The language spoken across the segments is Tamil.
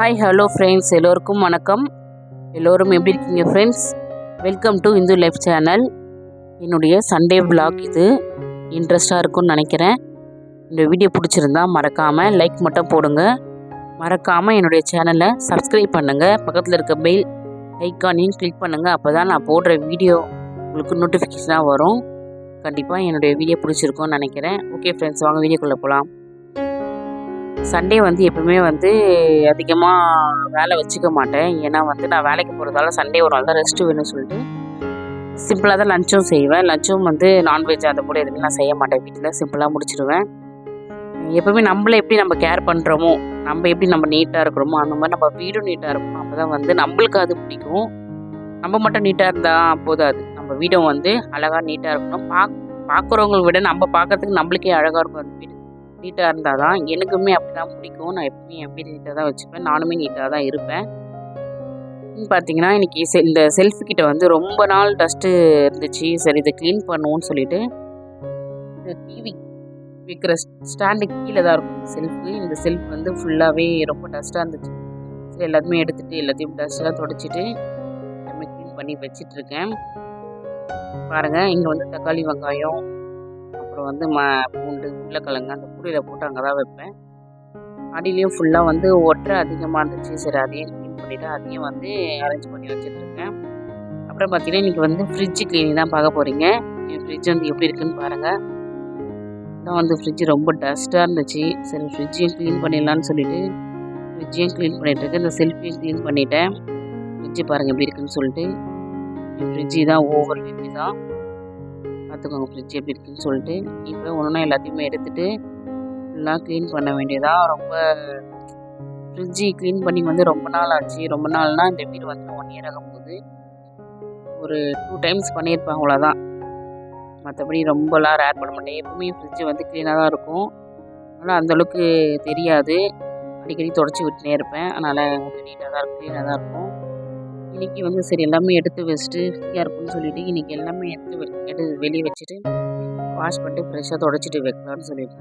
ஹாய் ஹலோ ஃப்ரெண்ட்ஸ் எல்லோருக்கும் வணக்கம். எல்லோரும் எப்படி இருக்கீங்க friends welcome to Indu life channel என்னுடைய சண்டே vlog இது. இன்ட்ரெஸ்டாக இருக்கும்னு நினைக்கிறேன். இந்த வீடியோ பிடிச்சிருந்தா மறக்காமல் லைக் மட்டும் போடுங்க. மறக்காமல் என்னுடைய சேனலை சப்ஸ்கிரைப் பண்ணுங்கள் பக்கத்தில் இருக்க பெல் ஐக்கானையும் கிளிக் பண்ணுங்கள் அப்போ தான் நான் போடுற வீடியோ உங்களுக்கு நோட்டிஃபிகேஷனாக வரும். கண்டிப்பாக என்னுடைய வீடியோ பிடிச்சிருக்கோன்னு நினைக்கிறேன். ஓகே ஃப்ரெண்ட்ஸ் வாங்க வீடியோக்குள்ளே போகலாம் சண்டே வந்து எப்பவுமே வந்து அதிகமாக வேலை வச்சுக்க மாட்டேன். ஏன்னா வந்து நான் வேலைக்கு போகிறதால சண்டே ஒரு நாள் தான் ரெஸ்ட்டு வேணும்னு சொல்லிட்டு சிம்பிளாக தான் லஞ்சும் செய்வேன். லஞ்சும் வந்து நான்வெஜ் அதை கூட எதுவுமே நான் செய்ய மாட்டேன். வீட்டில் சிம்பிளாக முடிச்சிடுவேன். எப்பவுமே நம்மளை எப்படி நம்ம கேர் பண்ணுறோமோ நம்ம எப்படி நம்ம நீட்டாக இருக்கிறோமோ அந்த மாதிரி நம்ம வீடும் நீட்டாக இருக்கணும். அப்போ தான் வந்து நம்மளுக்கு அது பிடிக்கும். நம்ம மட்டும் நீட்டாக இருந்தால் போதாது. நம்ம வீடும் வந்து அழகாக நீட்டாக இருக்கணும். பாக் பார்க்குறவங்களை விட நம்ம பார்க்கறதுக்கு நம்மளுக்கே அழகாக இருக்கும் அந்த வீடு. நீட்டாக இருந்தால் தான் எனக்குமே அப்படி தான் பிடிக்கும். நான் எப்பவுமே அப்படியே நீட்டாக தான் வச்சுப்பேன். நானுமே நீட்டாக தான் இருப்பேன். பார்த்தீங்கன்னா இன்றைக்கி செ இந்த செல்ஃப் கிட்ட வந்து ரொம்ப நாள் டஸ்ட்டு இருந்துச்சு. சரி இதை க்ளீன் பண்ணுவோன்னு சொல்லிட்டு இந்த டிவி வைக்கிற ஸ்டாண்டு கீழே தான் இருக்கும் இந்த செல்ஃபு இந்த செல்ஃப் வந்து ஃபுல்லாகவே ரொம்ப டஸ்ட்டாக இருந்துச்சு. சரி எல்லாத்தையுமே எடுத்துகிட்டு எல்லாத்தையும் டஸ்ட்டெல்லாம் தொடச்சிட்டு எல்லாமே க்ளீன் பண்ணி வச்சிட்ருக்கேன் பாருங்கள் இங்கே வந்து தக்காளி வெங்காயம் வந்து ம பூண்டு உருளைக்கிழங்கு அந்த புளியில் போட்டு அங்கே தான் வைப்பேன். அடியிலையும் ஃபுல்லாக வந்து ஒட்டரை அதிகமாக இருந்துச்சு. சரி அதையும் க்ளீன் பண்ணிவிட்டு அதையும் வந்து அரேஞ்ச் பண்ணி வச்சுட்ருக்கேன். அப்புறம் பார்த்தீங்கன்னா இன்றைக்கி வந்து ஃப்ரிட்ஜ் க்ளீனிங் தான் பார்க்க போகிறீங்க என் ஃப்ரிட்ஜ் வந்து எப்படி இருக்குன்னு பாருங்கள் தான் வந்து ஃப்ரிட்ஜ் ரொம்ப டஸ்ட்டாக இருந்துச்சு. சரி ஃப்ரிட்ஜையும் க்ளீன் பண்ணிடலான்னு சொல்லிவிட்டு ஃப்ரிட்ஜையும் க்ளீன் பண்ணிகிட்ருக்கேன் இந்த செல்ஃபியும் க்ளீன் பண்ணிட்டேன். ஃப்ரிட்ஜு பாருங்கள் எப்படி இருக்குன்னு சொல்லிட்டு. என் ஃப்ரிட்ஜு தான் ஓவர் வீட்டு தான். பார்த்துக்கோங்க ஃப்ரிட்ஜ் எப்படி இருக்குன்னு சொல்லிட்டு. இப்போ ஒன்றுனா எல்லாத்தையுமே எடுத்துகிட்டு ஃபுல்லாக க்ளீன் பண்ண வேண்டியதாக ரொம்ப ஃப்ரிட்ஜு க்ளீன் பண்ணி வந்து ரொம்ப நாள் ஆச்சு. ரொம்ப நாள்னால் இந்த வீடு வந்து ஒன் இயர் ஆகும்போது ஒரு டூ டைம்ஸ் பண்ணியிருப்பேன் அவ்வளோதான் மற்றபடி ரொம்பலாம் ரேர் பண்ண மாட்டேன். எப்பவுமே ஃப்ரிட்ஜு வந்து க்ளீனாக தான் இருக்கும். ஆனால் அந்தளவுக்கு தெரியாது. அடிக்கடி தொடச்சி விட்டுனே இருப்பேன். அதனால் நீட்டாக தான் இருக்கும் க்ளீனாக தான் இருக்கும் இன்றைக்கி வந்து சரி எல்லாமே எடுத்து வச்சுட்டு ஃப்ரீயாக இருக்கும்னு சொல்லிட்டு இன்றைக்கி எல்லாமே எடுத்து எடு வெளியே வச்சுட்டு வாஷ் பண்ணிட்டு ஃப்ரெஷ்ஷாக தொடச்சிட்டு வைக்கலாம்னு சொல்லிட்டு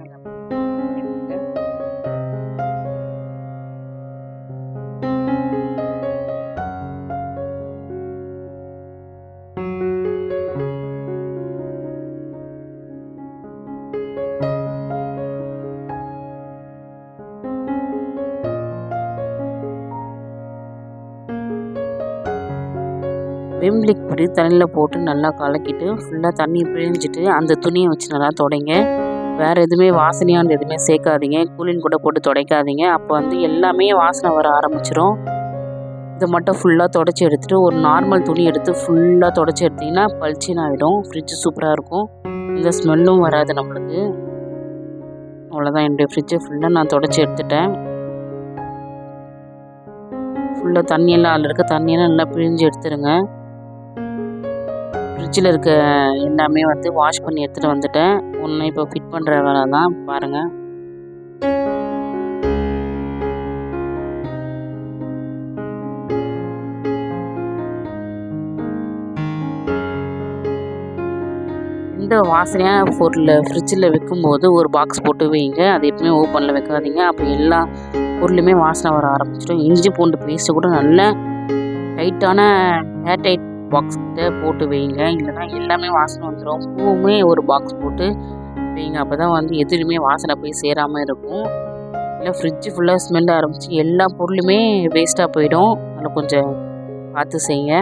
விம் லிக்விடு தண்ணியில் போட்டு நல்லா கலக்கிட்டு ஃபுல்லாக தண்ணி பிழிஞ்சிட்டு அந்த துணியை வச்சு நல்லா துடைங்க. வேறு எதுவுமே வாசனையானது எதுவுமே சேர்க்காதீங்க. கூலின் கூட போட்டு துடைக்காதீங்க. அப்போ வந்து எல்லாமே வாசனை வர ஆரம்பிச்சிடும் இதை மட்டும் ஃபுல்லாக தொடச்சி எடுத்துகிட்டு ஒரு நார்மல் துணி எடுத்து ஃபுல்லாக தொடச்சி எடுத்திங்கன்னா பளிச்சின் ஆகிடும் ஃப்ரிட்ஜு சூப்பராக இருக்கும். இந்த ஸ்மெல்லும் வராது நம்மளுக்கு. அவ்வளோதான் என்னுடைய ஃப்ரிட்ஜை ஃபுல்லாக நான் தொடச்சி எடுத்துட்டேன். ஃபுல்லாக தண்ணியெல்லாம் அதில் இருக்க தண்ணியெல்லாம் நல்லா பிழிஞ்சு எடுத்துருங்க. ஃப்ரிட்ஜில் இருக்க எல்லாமே வந்து வாஷ் பண்ணி எடுத்துகிட்டு வந்துட்டேன். ஒன்று இப்போ ஃபிட் பண்ணுற வேலை தான் பாருங்கள் இந்த வாசனையாக பொருளில் ஃப்ரிட்ஜில் வைக்கும்போது ஒரு பாக்ஸ் போட்டு வைங்க. அது எப்பவுமே ஓப்பனில் வைக்காதீங்க. அப்போ எல்லா பொருளுமே வாசனை வர ஆரம்பிச்சிடும். இஞ்சி பூண்டு பேஸ்ட்டு கூட நல்ல டைட்டான ஏர் டைட் பாக்ஸ் கிட்ட போட்டு வைங்க. இல்லைன்னா எல்லாமே வாசனை வந்துடும் பூவுமே ஒரு பாக்ஸ் போட்டு வைங்க. அப்போ தான் வந்து எதுலையுமே வாசனை போய் சேராமல் இருக்கும். இல்லை ஃப்ரிட்ஜு ஃபுல்லாக ஸ்மெல் ஆரம்பிச்சு எல்லா பொருளுமே வேஸ்ட்டாக போயிடும். அதில் கொஞ்சம் பார்த்து செய்யுங்க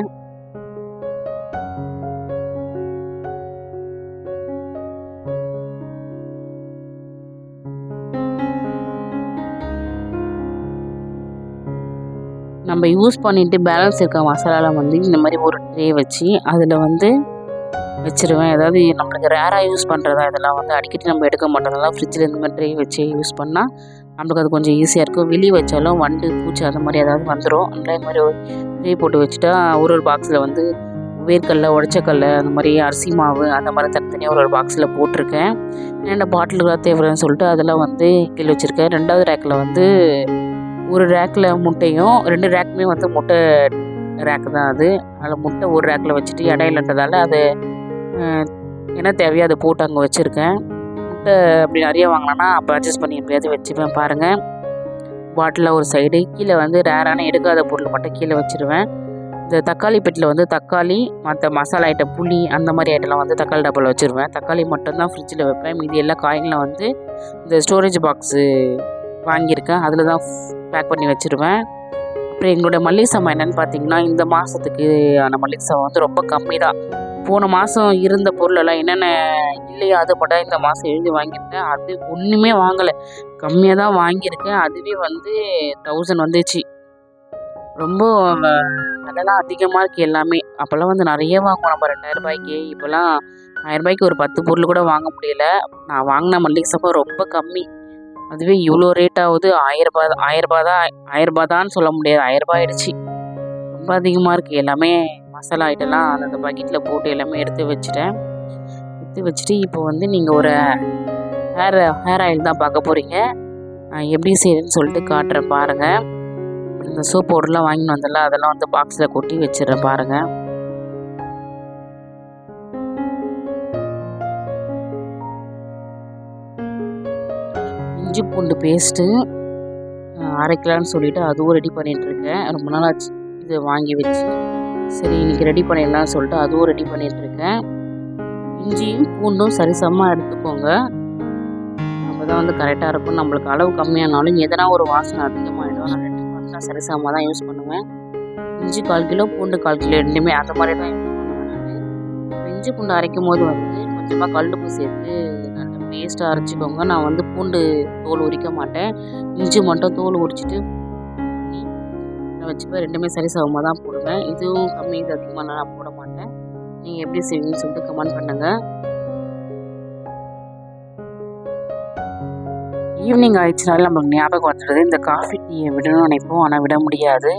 நம்ம யூஸ் பண்ணிவிட்டு பேலன்ஸ் இருக்க மசாலாவில் வந்து இந்த மாதிரி ஒரு ட்ரே வச்சு அதில் வந்து வச்சுருவேன். அதாவது நம்மளுக்கு ரேராக யூஸ் பண்ணுறதா இதெல்லாம் வந்து அடிக்கடி நம்ம எடுக்க மாட்டோம்னால ஃப்ரிட்ஜில் இந்த மாதிரி ட்ரே வச்சு யூஸ் பண்ணால் நம்மளுக்கு அது கொஞ்சம் ஈஸியாக இருக்கும். வெளியே வச்சாலும் வண்டு பூச்சி அந்த மாதிரி ஏதாவது வந்துடும் அந்த மாதிரி ஒரு ட்ரே போட்டு வச்சுட்டா ஒரு ஒரு பாக்ஸில் வந்து வேர்க்கடல உடச்சக்கல்ல அந்த மாதிரி அரிசி மாவு அந்த மாதிரி தனித்தனியாக ஒரு ஒரு பாக்ஸில் போட்டிருக்கேன். என்னென்ன பாட்டில்களாக தேவைன்னு சொல்லிட்டு அதெல்லாம் வந்து கீழே வச்சுருக்கேன். ரெண்டாவது ரேக்கில் வந்து ஒரு ரேக்கில் முட்டையும் ரெண்டு ரேக்குமே வந்து முட்டை ரேக்கு தான் அது. அதில் முட்டை ஒரு ரேக்கில் வச்சுட்டு இடையிலன்றதால அது என்ன தேவையோ அதை போட்டு அங்கே வச்சுருக்கேன். முட்டை அப்படி நிறைய வாங்கினேன்னா அப்போ அட்ஜஸ்ட் பண்ணி எப்படியாவது வச்சுப்பேன் பாருங்கள் பாட்டிலில் ஒரு சைடு கீழே வந்து ரேரான எடுக்காத பொருள் மட்டும் கீழே வச்சுருவேன். இந்த தக்காளி பெட்டியில் வந்து தக்காளி மற்ற மசாலா ஐட்டம் புளி அந்த மாதிரி ஐட்டம்லாம் வந்து தக்காளி டப்பாவில் வச்சுருவேன். தக்காளி மட்டும்தான் ஃப்ரிட்ஜில் வைப்பேன். மீதி எல்லா காய்களும் வந்து இந்த ஸ்டோரேஜ் பாக்ஸு வாங்கியிருக்கேன். அதில் தான் பேக் பண்ணி வச்சுருவேன். அப்புறம் எங்களோட மல்லிகை சாமான் என்னென்னு பார்த்தீங்கன்னா இந்த மாதத்துக்கு ஆன மல்லிகை சாமான் வந்து ரொம்ப கம்மி தான் போன மாதம் இருந்த பொருளெல்லாம் என்னென்ன இல்லையோ அது மட்டும் இந்த மாதம் எழுதி வாங்கியிருக்கேன். அது ஒன்றுமே வாங்கலை. கம்மியாக தான் வாங்கியிருக்கேன். அதுவே வந்து தௌசண்ட் வந்துச்சு. ரொம்ப விலைலாம் அதிகமாக இருக்குது எல்லாமே. அப்போல்லாம் வந்து நிறைய வாங்குவோம். நம்ம ரெண்டாயிரம் ரூபாய்க்கு. இப்போல்லாம் ஆயிரம் ரூபாய்க்கு ஒரு பத்து பொருள் கூட வாங்க முடியல. நான் வாங்கின மல்லிகை சாமான் ரொம்ப கம்மி. அதுவே இவ்வளோ ரேட் ஆகுது. ஆயிரரூபா ஆயிரரூபா தான் ஆயிரரூபா தான் சொல்ல முடியாது. ஆயிரரூபா ஆயிடுச்சு. ரொம்ப அதிகமாக இருக்குது எல்லாமே மசாலா ஐட்டம்லாம் அந்தந்த பக்கெட்டில் போட்டு எல்லாமே எடுத்து வச்சுட்டேன். எடுத்து வச்சுட்டு இப்போ வந்து நீங்கள் ஒரு ஹேர் ஹேர் ஆயில் தான் பார்க்க போகிறீங்க எப்படி செய்யுதுன்னு சொல்லிட்டு காட்டுறேன் பாருங்கள் இந்த சோப் பவுடர்லாம் வாங்கிட்டு வந்தல அதெல்லாம் வந்து பாக்ஸில் கொட்டி வச்சிடுறேன் பாருங்கள் இஞ்சி பூண்டு பேஸ்ட்டு அரைக்கலான்னு சொல்லிட்டு அதுவும் ரெடி பண்ணிகிட்ருக்கேன் ரொம்ப நாள் ஆச்சு இது வாங்கி வச்சு. சரி இன்றைக்கி ரெடி பண்ணிடலாம்னு சொல்லிட்டு அதுவும் ரெடி பண்ணிகிட்ருக்கேன் இஞ்சியும் பூண்டும் சரிசமமாக எடுத்துக்கோங்க. அப்போ தான் வந்து கரெக்டாக இருக்கும் நம்மளுக்கு அளவு கம்மியானாலும் எதனா ஒரு வாசனை அதிகமாகிடும் நான் ரெண்டு வாசனை சரிசமமாக தான் யூஸ் பண்ணுவேன். இஞ்சி கால் கிலோ பூண்டு கால் கிலோ ரெண்டுமே அந்த மாதிரி தான் யூஸ் பண்ணுவேன் நான். இஞ்சி பூண்டு அரைக்கும் போது வந்து கொஞ்சமாக கல்லுப்பு சேர்த்து பேஸ்ட்டாக அரைச்சிக்கோங்க. நான் வந்து பூண்டு தோல் உரிக்க மாட்டேன். இஞ்சி மட்டும் தோல் உரிச்சிட்டு நான் வச்சுப்பேன் ரெண்டுமே சரி சமமாக தான் போடுவேன். இதுவும் கம்மி இது அதிகமாக நான் போட மாட்டேன். நீங்கள் எப்படி செய்வீங்கன்னு சொல்லிட்டு கமெண்ட் பண்ணுங்கள் ஈவினிங் ஆயிடுச்சுனால நம்மளுக்கு ஞாபகம் வந்துடுது. இந்த காஃபி டீயை விடணும்னு நினைப்போம். ஆனால் விட முடியாது.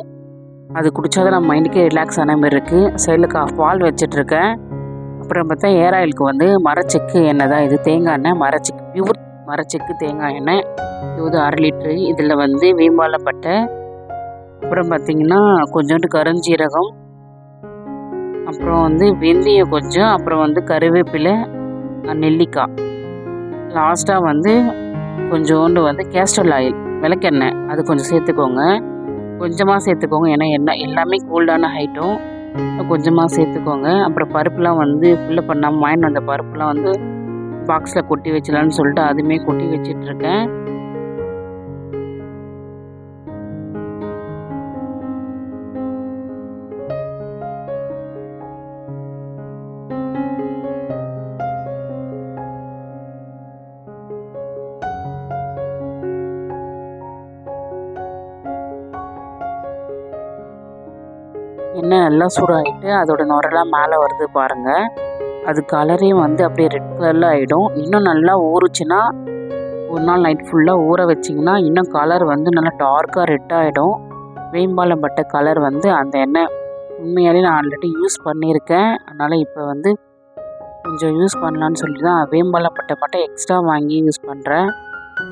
அது குடித்தாதான் நம்ம மைண்டுக்கே ரிலாக்ஸ் ஆன மாதிரி இருக்குது சைடில் கா பால் வச்சிட்ருக்கேன் அப்புறம் பார்த்தா ஏர் ஆயிலுக்கு வந்து மரச்செக்கு எண்ணெய் தான் இது. தேங்காய் எண்ணெய் மரச்செக்கு பியூர் மரச்செக்கு தேங்காய் எண்ணெய். இது அரை லிட்ரு இதில் வந்து வேம்பாலப்பட்டை அப்புறம் பார்த்திங்கன்னா கொஞ்சோண்டு கருஞ்சீரகம். அப்புறம் வந்து வெந்தயம் கொஞ்சம். அப்புறம் வந்து கருவேப்பிலை நெல்லிக்காய். லாஸ்ட்டாக வந்து கொஞ்சோண்டு வந்து கேஸ்டர் ஆயில் விளக்கெண்ணெய். அது கொஞ்சம் சேர்த்துக்கோங்க. கொஞ்சமாக சேர்த்துக்கோங்க. ஏன்னா எண்ணெய் எல்லாமே கோல்டான ஹைட்டும் கொஞ்சமாக சேர்த்துக்கோங்க. அப்புறம் பருப்புலாம் வந்து ஃபில்லப் பண்ணாமல் வாங்கிட்டு வந்த பருப்புலாம் வந்து பாக்ஸில் கொட்டி வச்சிடலான்னு சொல்லிட்டு அதுவுமே கொட்டி வச்சிட்ருக்கேன் எண்ணெய் நல்லா சூடாகிட்டு அதோட நுரெல்லாம் மேலே வருது பாருங்கள் அது கலரே வந்து அப்படியே ரெட் கலரில் ஆகிடும் இன்னும் நல்லா ஊறுச்சுன்னா ஒரு நாள் நைட் ஃபுல்லாக ஊற வச்சிங்கன்னா இன்னும் கலர் வந்து நல்லா டார்க்காக ரெட் ஆகிடும் வேம்பாலம் பட்ட கலர் வந்து அந்த எண்ணெய் உண்மையாலே நான் ஆல்ரெடி யூஸ் பண்ணியிருக்கேன். அதனால் இப்போ வந்து கொஞ்சம் யூஸ் பண்ணலான்னு சொல்லி தான் வேம்பாலம் பட்டை மட்டும் எக்ஸ்ட்ரா வாங்கி யூஸ் பண்ணுறேன்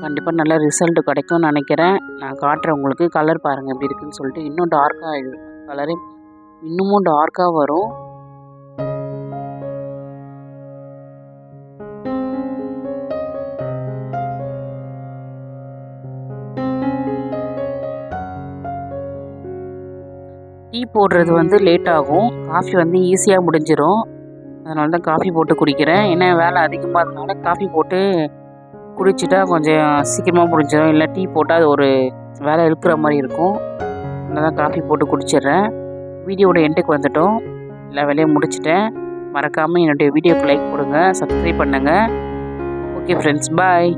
கண்டிப்பாக நல்ல ரிசல்ட் கிடைக்கும்னு நினைக்கிறேன். நான் காட்டுறேன் உங்களுக்கு கலர் பாருங்கள் எப்படி இருக்குன்னு சொல்லிட்டு. இன்னும் டார்க்காக ஆகிடும் கலரே இன்னமும் டார்க்காக வரும். டீ போடுறது வந்து லேட் ஆகும். காஃபி வந்து ஈஸியாக முடிஞ்சிடும் அதனால தான் காஃபி போட்டு குடிக்கிறேன். ஏன்னா வேலை அதிகமாக இருந்தனால காஃபி போட்டு குடிச்சிட்டா கொஞ்சம் சீக்கிரமாக முடிஞ்சிடும் இல்லை டீ போட்டால் அது ஒரு வேலை இருக்கிற மாதிரி இருக்கும். அதனால தான் காஃபி போட்டு குடிச்சிடுறேன். வீடியோட எண்டுக்கு வந்துட்டோம். எல்லா வேலையும் முடிச்சிட்டேன். மறக்காமல் என்னுடைய வீடியோக்கு லைக் கொடுங்க சப்ஸ்கிரைப் பண்ணுங்கள் ஓகே ஃப்ரெண்ட்ஸ் பாய்